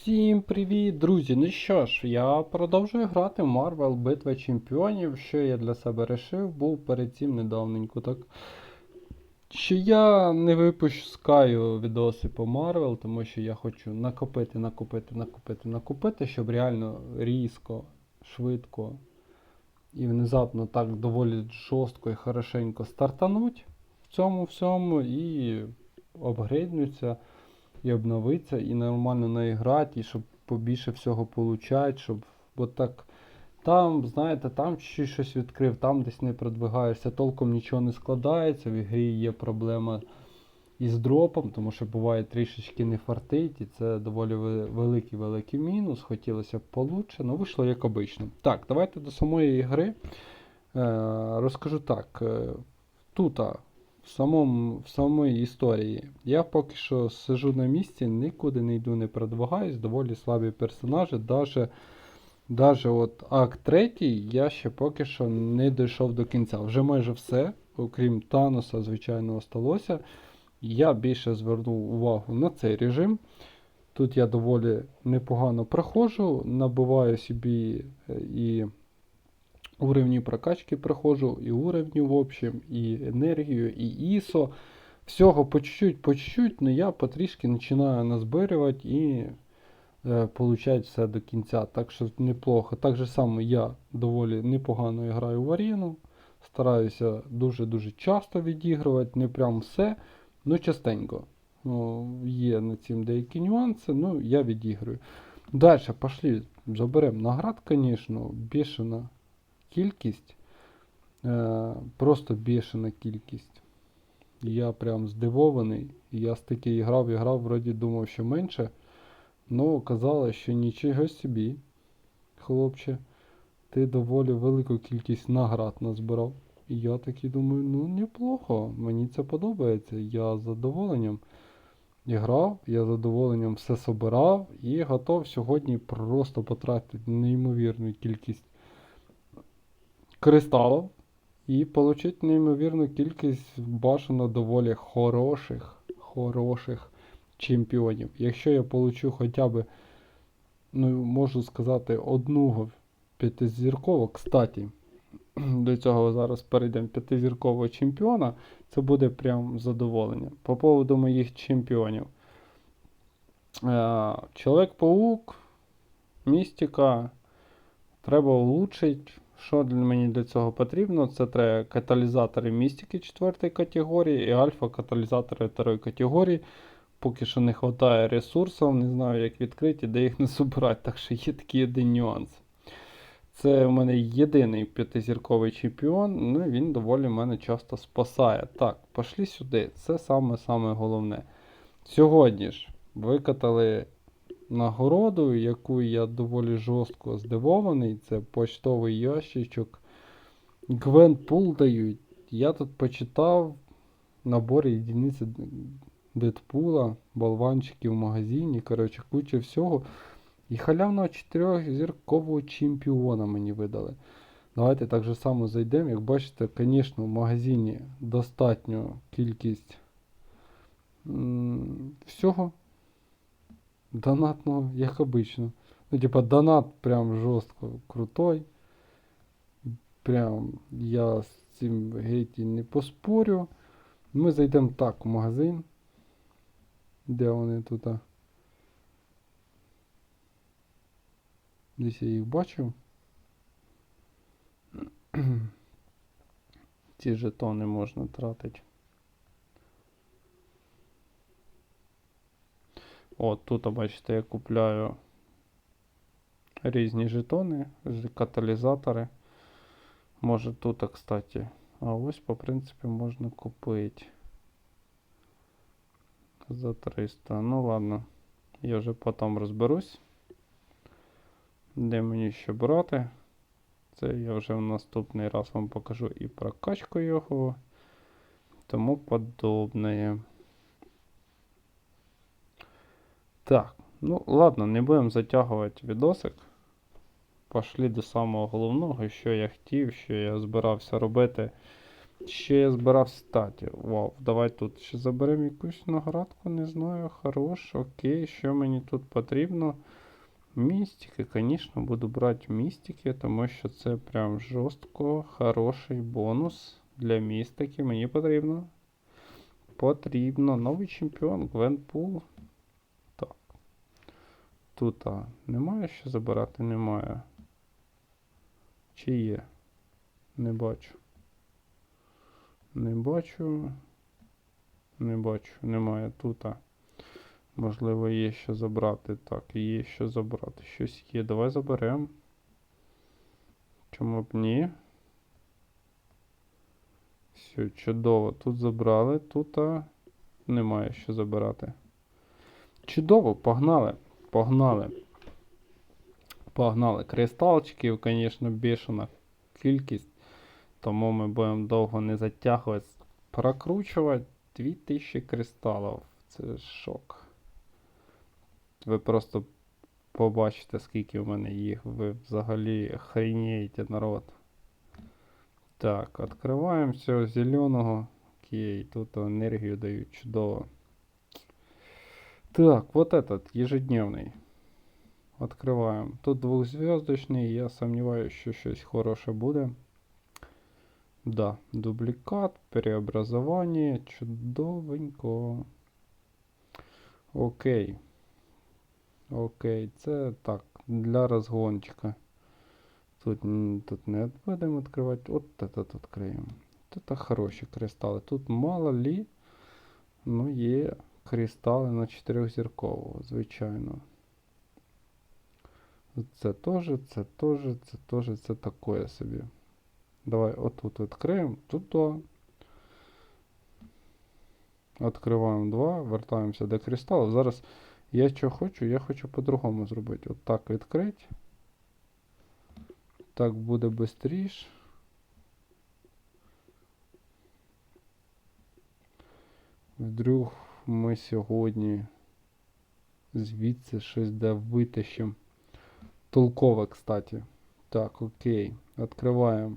Всім привіт, друзі! Ну що ж, я продовжую грати в Marvel Битва Чемпіонів. Що я для себе рішив, був перед цим недавненько, так. Що я не випускаю відоси по Marvel, тому що я хочу накопити, накопити, накопити, накопити, щоб реально різко, швидко і внезапно так доволі жорстко і хорошенько стартануть в цьому всьому і апгрейднуться і обновитися, і нормально наіграти, і щоб побільше всього получать, щоб от так. Там, знаєте, там щось відкрив, там десь не продвигаєшся, толком нічого не складається. В ігрі є проблема із дропом, тому що буває трішечки не фартить, і це доволі великий-великий мінус. Хотілося б получше, але вийшло як обично. Так, давайте до самої ігри. Е, розкажу так. Е, тут, в, самому, в самій історії, я поки що сижу на місці, нікуди не йду, не продвигаюсь, доволі слабі персонажі. Даже, даже от акт третій я ще поки що не дійшов до кінця. Вже майже все, окрім Таноса, звичайно, осталося. Я більше звернув увагу на цей режим. Тут я доволі непогано проходжу, набиваю собі е, і уровні прокачки проходжу, і уровні в общем, і енергію, і ISO. Всього по чуть-чуть, по чуть-чуть, але я потрішки починаю назбирювати і е, получать все до кінця. Так що неплохо. Так же само я доволі непогано граю в аріну. Стараюся дуже-дуже часто відігрувати, не прям все, ну частенько. Ну, є на цим деякі нюанси, ну я відіграю. Далі, пошли, заберемо наград, звісно, бішена кількість. Е, просто бішена кількість. Я прям здивований. Я стільки і грав і грав, вроді думав, що менше. Ну, оказалось, що нічого собі, хлопче. Ти доволі велику кількість наград назбирав. І я такий думаю, ну неплохо, мені це подобається. Я з задоволенням грав, я з задоволенням все собирав і готов сьогодні просто потратити неймовірну кількість кристалів і отримати неймовірну кількість бажано доволі хороших, хороших чемпіонів. Якщо я получу хоча б, ну, можу сказати, одного п'ятизіркового, кстати, до цього зараз перейдемо п'ятизіркового чемпіона, це буде прям задоволення. По поводу моїх чемпіонів. Е, Чоловік-паук, містика, треба улучшити. Що мені для цього потрібно? Це треба каталізатори містики 4 категорії і альфа-каталізатори 2 категорії. Поки що не вистачає ресурсів, не знаю, як відкриті, де їх не збирати, так що є такий один нюанс. Це в мене єдиний п'ятизірковий чемпіон, ну він доволі мене часто спасає. Так, пішли сюди. Це саме-саме головне. Сьогодні ж викатали нагороду, яку я доволі жорстко здивований. Це почтовий ящичок. Гвенпул дають. Я тут почитав набор єдиниці Дедпула, болванчики в магазині, коротше, куча всього. І халявного 4-зіркового чемпіона мені видали. Давайте так же само зайдемо. Як бачите, звісно, в магазині достатньо кількість всього донатного, як обично. Ну, типа, донат прям жорстко крутой. Прям я з цим гейті не поспорю. Ми зайдемо так в магазин. Де вони тут? Десь я їх бачив. Ці жетони можна тратити. От тут, бачите, я купляю різні жетони, каталізатори. Може тут, кстати. А ось, по принципі, можна купити за 300. Ну ладно, я вже потім розберусь. Де мені ще брати? Це я вже в наступний раз вам покажу і прокачку його, тому подобне. Так, ну ладно, не будемо затягувати відосик. Пошли до самого головного, що я хотів, що я збирався робити Ще я збирав статі. Вау, давай тут ще заберемо якусь наградку, не знаю. Хорош, окей, що мені тут потрібно? Містики, звісно, буду брати містики, тому що це прям жорстко хороший бонус для містики. Мені потрібно. Потрібно. Новий чемпіон, Гвенпул. Тут а, немає що забирати? Немає. Чи є? Не бачу. Не бачу. Не бачу. Немає тут. а. Можливо, є що забрати. Так, є що забрати. Щось є. Давай заберемо. Чому б ні? Все, чудово. Тут забрали, тут а, немає що забирати. Чудово, погнали. Погнали. Погнали. Кристалчиків, звісно, бішена кількість. Тому ми будемо довго не затягувати. Прокручувати 2000 кристалів. Це шок. Ви просто побачите, скільки в мене їх. Ви взагалі охренієте, народ. Так, відкриваємо цього зеленого. Окей, тут енергію дають чудово. Так, вот этот ежедневный. Открываем. Тут двухзвездочный. Я сомневаюсь, що щось хороше буде. Да, дубликат, преобразование. Чудовенько. Окей. Окей, це так, для розгончика. Тут, н- тут не будемо відкривати. От этот відкриємо. Тут хороші кристали. Тут мало лі, ну є кристали на чотирьохзіркового, звичайно. Це теж, це теж, це теж, це таке собі. Давай отут відкриємо. Тут два. Відкриваємо два, вертаємося до кристалів. Зараз я що хочу, я хочу по-другому зробити. От так відкрити. Так буде швидше. Вдруг ми сьогодні звідси щось де витащимо. Толкове, кстати. Так, окей. Відкриваємо.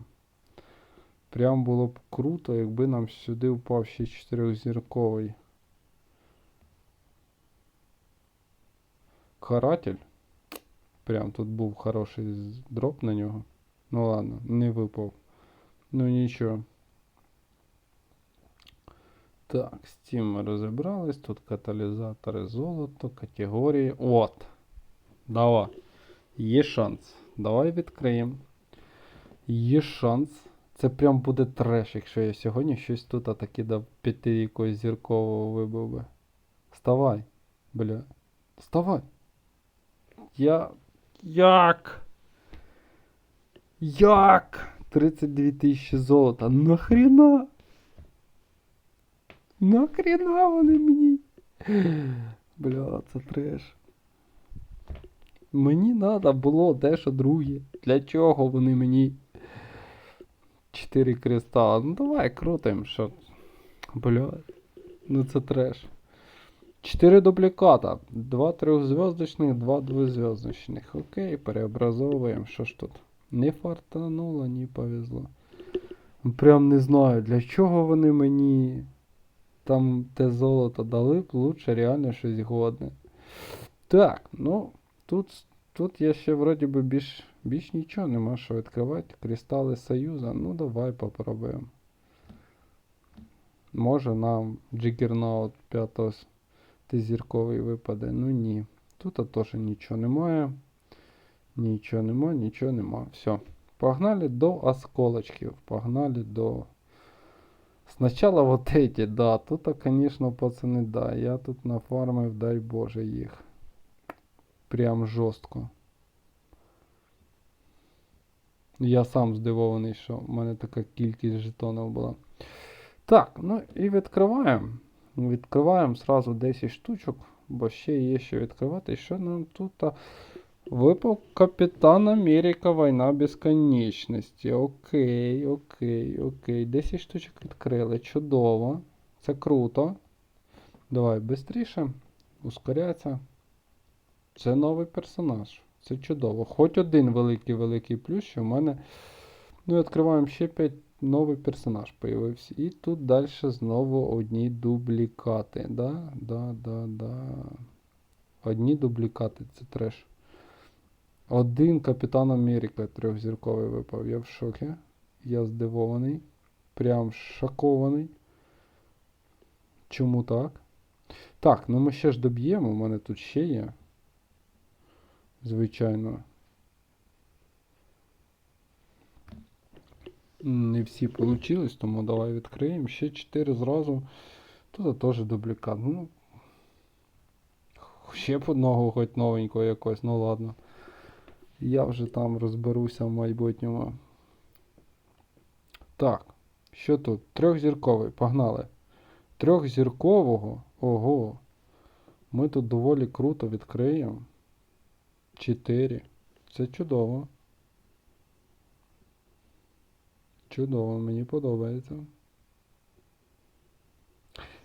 Прям було б круто, якби нам сюди впав ще чотирьохзірковий каратель. Прям тут був хороший дроп на нього. Ну ладно, не випав. Ну нічого. Так, з цим ми розібрались. Тут каталізатори золото, категорії. От. Давай. Є шанс. Давай відкриємо. Є шанс. Це прям буде треш, якщо я сьогодні щось тут таки до п'яти якогось зіркового вибив би. Вставай, бля. Вставай. Я. Як? Як? 32 тисячі золота. Нахрена? Нахрена вони мені? Бля, це треш. Мені треба було дещо друге. Для чого вони мені? Чотири кристали. Ну давай крутим, що. Бля. Ну це треш. Чотири дубліката. Два трьохзв'язочних, два двозв'язочних. Окей, переобразовуємо. Що ж тут? Не фартануло, не повезло. Прям не знаю, для чого вони мені там те золото дали б лучше реально щось годне. Так, ну, тут, тут я ще вроді би більш, більш нічого нема що відкривати. Кристали Союза. Ну давай попробуємо. Може нам Джиггернаут 5 зірковий випаде. Ну ні. Тут теж нічого немає. Нічого нема, нічого нема. Все. Погнали до осколочків. Погнали до. Сначала вот эти, да. Тут, конечно, пацаны, да. Я тут нафармив, дай Боже, їх. Прям жорстко. Я сам здивований, що в мене така кількість жетонів була. Так, ну і відкриваємо. Відкриваємо сразу 10 штучок, бо ще є що відкривати. Що нам тут? Випав Капітан Америка Війна безконечності. Окей, окей, окей. 10 штучок відкрили. Чудово. Це круто. Давай швидше. Ускоряться. Це новий персонаж. Це чудово. Хоч один великий-великий плюс, що в мене. Ну, відкриваємо ще 5. новий персонаж появився. І тут далі знову одні дублікати. Да? Да, да, да. Одні дублікати, це треш. Один Капітан Америка трьохзірковий випав. Я в шокі. Я здивований. Прям шокований. Чому так? Так, ну ми ще ж доб'ємо, у мене тут ще є. Звичайно. Не всі получились, тому давай відкриємо. Ще 4 зразу. Тут теж дублікат. Ну, ще б одного хоч новенького якось, ну ладно. Я вже там розберуся в майбутньому. Так, що тут? Трьохзірковий, погнали. Трьохзіркового. Ого. Ми тут доволі круто відкриємо. 4. Це чудово. Чудово, мені подобається.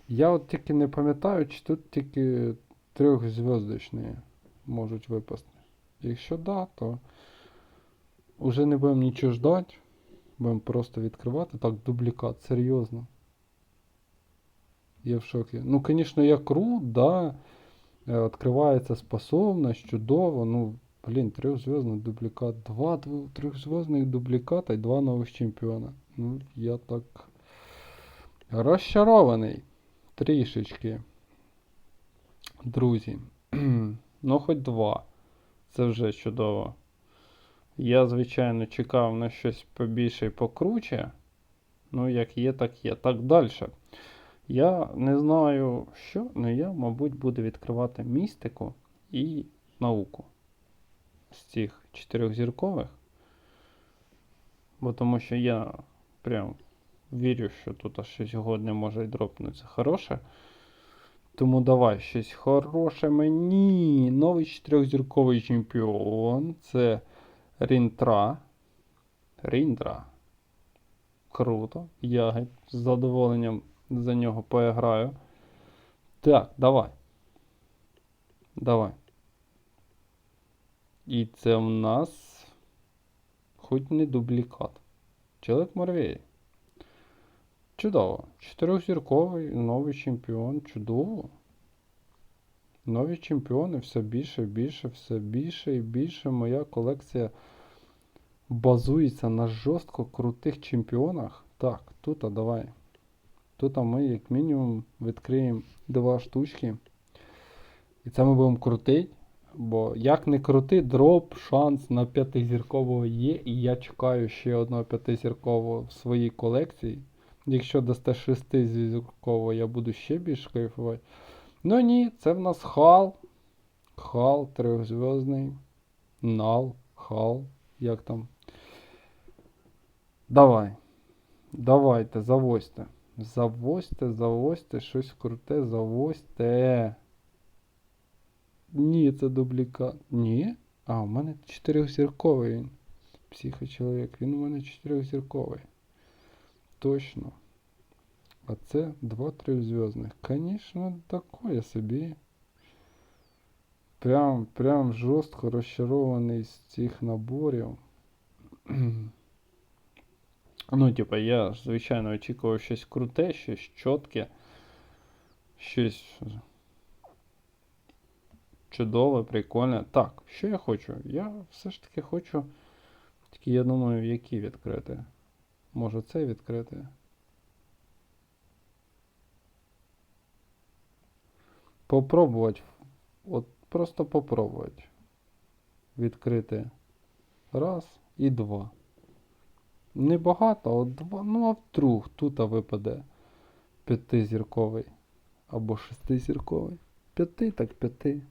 Я от тільки не пам'ятаю, чи тут тільки трьохзв'язочні можуть випасти. Якщо да, то вже не будемо нічого ждати. Будемо просто відкривати. Так, дублікат, серйозно. Я в шокі. Ну, звісно, я крут, да. Е, Відкривається способність, чудово. Ну, блін, трьохзв'язний дублікат. Два дв- трьохзв'язних дубліката і два нових чемпіона. Ну, я так розчарований. Трішечки. Друзі. ну, хоч два. Це вже чудово. Я, звичайно, чекав на щось побільше і покруче. Ну, як є, так є. Так далі. Я не знаю що, але я, мабуть, буду відкривати містику і науку з цих чотирьохзіркових. Бо тому що я прям вірю, що тут аж щось годне може й дропнутися хороше. Тому давай щось хороше мені. Новий чотирьохзірковий чемпіон. Це Рінтра. Ріндра. Круто. Я з задоволенням за нього поіграю. Так, давай. Давай. І це в нас хоч не дублікат. Чоловік Морвей. Чудово. Чотирьохзірковий новий чемпіон. Чудово. Нові чемпіони все більше і більше, все більше і більше. Моя колекція базується на жорстко крутих чемпіонах. Так, тут а давай. Тут ми, як мінімум, відкриємо два штучки. І це ми будемо крутити. Бо як не крути, дроп, шанс на п'ятизіркового є. І я чекаю ще одного п'ятизіркового в своїй колекції. Якщо дасте шестизіркового, я буду ще більш кайфувати. Ну ні, це в нас хал. Хал трьохзв'язний. Нал, хал. Як там? Давай. Давайте, завозьте. Завозьте, завозьте, щось круте, завозьте. Ні, це дублікат. Ні? А, у мене чотирьохзірковий він. Психочоловік. Він у мене чотирьохзірковий. Точно. А це два трьохзв'язних. Конечно, такое собі. Прям, прям жорстко розчарований з цих наборів. Ну, типа, я, звичайно, очікував щось круте, щось чітке, щось чудове, прикольне. Так, що я хочу? Я все ж таки хочу. Тільки я думаю, які відкрити. Може цей відкрити. Попробувати. От просто попробувати. Відкрити раз і два. Небагато, от два. Ну, а вдруг тут випаде п'ятизірковий. Або шестизірковий. П'яти, так п'яти.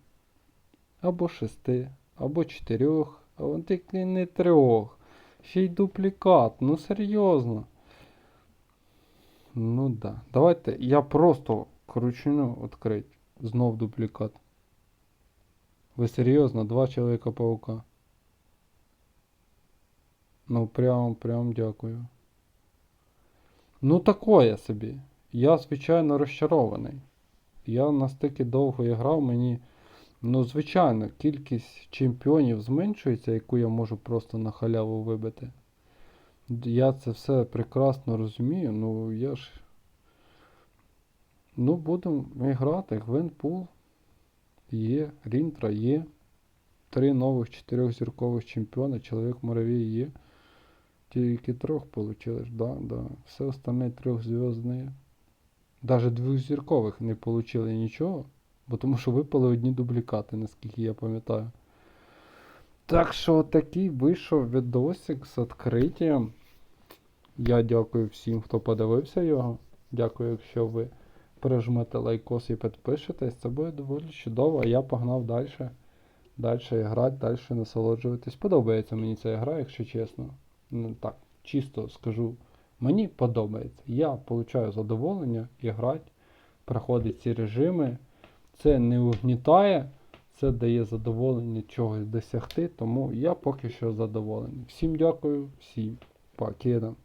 Або шести, або чотирьох, а вон тільки не трьох. Ще й дуплікат, ну серйозно. Ну да. Давайте я просто кручину відкрити. Знов дуплікат. Ви серйозно? Два чоловіка паука. Ну прям, прям дякую. Ну такое собі. Я, звичайно, розчарований. Я настільки довго грав, мені. Ну, звичайно, кількість чемпіонів зменшується, яку я можу просто на халяву вибити. Я це все прекрасно розумію, ну я ж. Ну, будемо грати. Гвенпул є, Рінтра є. Три нових чотирьохзіркових чемпіона, чоловік муравій є. Тільки трьох получилось, да, да. Все остальне трьохзв'язне. Даже двохзіркових не получили нічого, бо тому що випали одні дублікати, наскільки я пам'ятаю. Так що такий вийшов відосик з відкриттям. Я дякую всім, хто подивився його. Дякую, якщо ви прижмете лайкос і підпишетесь. Це буде доволі чудово. А я погнав далі. Далі грати, далі насолоджуватись. Подобається мені ця гра, якщо чесно. Ну так, чисто скажу. Мені подобається. Я получаю задоволення і грати, проходить ці режими. Це не угнітає, це дає задоволення чогось досягти, тому я поки що задоволений. Всім дякую, всім покидам.